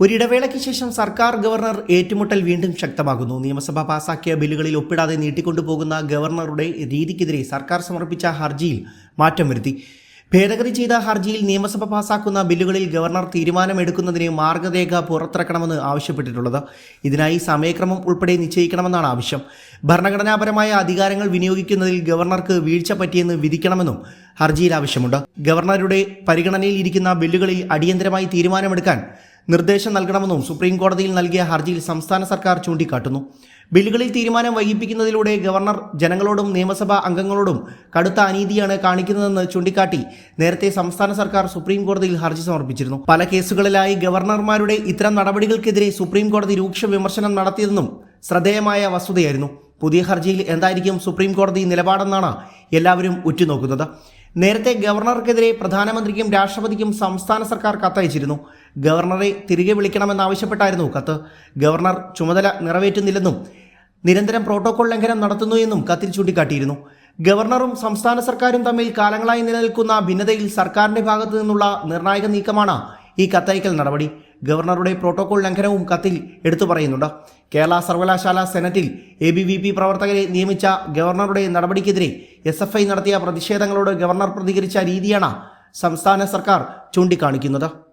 ഒരിടവേളയ്ക്ക് ശേഷം സർക്കാർ ഗവർണർ ഏറ്റുമുട്ടൽ വീണ്ടും ശക്തമാകുന്നു. നിയമസഭ പാസാക്കിയ ബില്ലുകളിൽ ഒപ്പിടാതെ നീട്ടിക്കൊണ്ടുപോകുന്ന ഗവർണറുടെ രീതിക്കെതിരെ സർക്കാർ സമർപ്പിച്ച ഹർജിയിൽ മാറ്റം വരുത്തി. ഭേദഗതി ചെയ്ത ഹർജിയിൽ നിയമസഭ പാസാക്കുന്ന ബില്ലുകളിൽ ഗവർണർ തീരുമാനമെടുക്കുന്നതിന് മാർഗരേഖ പുറത്തിറക്കണമെന്ന് ആവശ്യപ്പെട്ടിട്ടുള്ളത്. ഇതിനായി സമയക്രമം ഉൾപ്പെടെ നിശ്ചയിക്കണമെന്നാണ് ആവശ്യം. ഭരണഘടനാപരമായ അധികാരങ്ങൾ വിനിയോഗിക്കുന്നതിൽ ഗവർണർക്ക് വീഴ്ച പറ്റിയെന്ന് വിധിക്കണമെന്നും ഹർജിയിൽ ആവശ്യമുണ്ട്. ഗവർണറുടെ പരിഗണനയിൽ ഇരിക്കുന്ന ബില്ലുകളിൽ അടിയന്തരമായി തീരുമാനമെടുക്കാൻ നിർദ്ദേശം നൽകണമെന്നും സുപ്രീം കോടതിയിൽ നൽകിയ ഹർജിയിൽ സംസ്ഥാന സർക്കാർ ചൂണ്ടിക്കാട്ടുന്നു. ബില്ലുകളിൽ തീരുമാനം വൈകിപ്പിക്കുന്നതിലൂടെ ഗവർണർ ജനങ്ങളോടും നിയമസഭാ അംഗങ്ങളോടും കടുത്ത അനീതിയാണ് കാണിക്കുന്നതെന്ന് ചൂണ്ടിക്കാട്ടി നേരത്തെ സംസ്ഥാന സർക്കാർ സുപ്രീം കോടതിയിൽ ഹർജി സമർപ്പിച്ചിരുന്നു. പല കേസുകളിലായി ഗവർണർമാരുടെ ഇത്തരം നടപടികൾക്കെതിരെ സുപ്രീം കോടതി രൂക്ഷ വിമർശനം നടത്തിയതെന്നും ശ്രദ്ധേയമായ വസ്തുതയായിരുന്നു. പുതിയ ഹർജിയിൽ എന്തായിരിക്കും സുപ്രീം കോടതി നിലപാടെന്നാണ് എല്ലാവരും ഉറ്റുനോക്കുന്നത്. നേരത്തെ ഗവർണർക്കെതിരെ പ്രധാനമന്ത്രിക്കും രാഷ്ട്രപതിക്കും സംസ്ഥാന സർക്കാർ കത്തയച്ചിരുന്നു. ഗവർണറെ തിരികെ വിളിക്കണമെന്നാവശ്യപ്പെട്ടായിരുന്നു കത്ത്. ഗവർണർ ചുമതല നിറവേറ്റുന്നില്ലെന്നും നിരന്തരം പ്രോട്ടോകോൾ ലംഘനം നടത്തുന്നു എന്നും കത്തിൽ ചൂണ്ടിക്കാട്ടിയിരുന്നു. ഗവർണറും സംസ്ഥാന സർക്കാരും തമ്മിൽ കാലങ്ങളായി നിലനിൽക്കുന്ന ഭിന്നതയിൽ സർക്കാരിന്റെ ഭാഗത്തു നിന്നുള്ള നിർണായക നീക്കമാണ് ഈ കത്തയക്കൽ നടപടി. ഗവർണറുടെ പ്രോട്ടോകോൾ ലംഘനവും കത്തിൽ എടുത്തു പറയുന്നുണ്ട്. കേരള സർവകലാശാല സെനറ്റിൽ എ ബി വി പി പ്രവർത്തകരെ നിയമിച്ച ഗവർണറുടെ നടപടിക്കെതിരെ എസ് എഫ് ഐ നടത്തിയ പ്രതിഷേധങ്ങളോട് ഗവർണർ പ്രതികരിച്ച രീതിയാണ് സംസ്ഥാന സർക്കാർ ചൂണ്ടിക്കാണിക്കുന്നത്.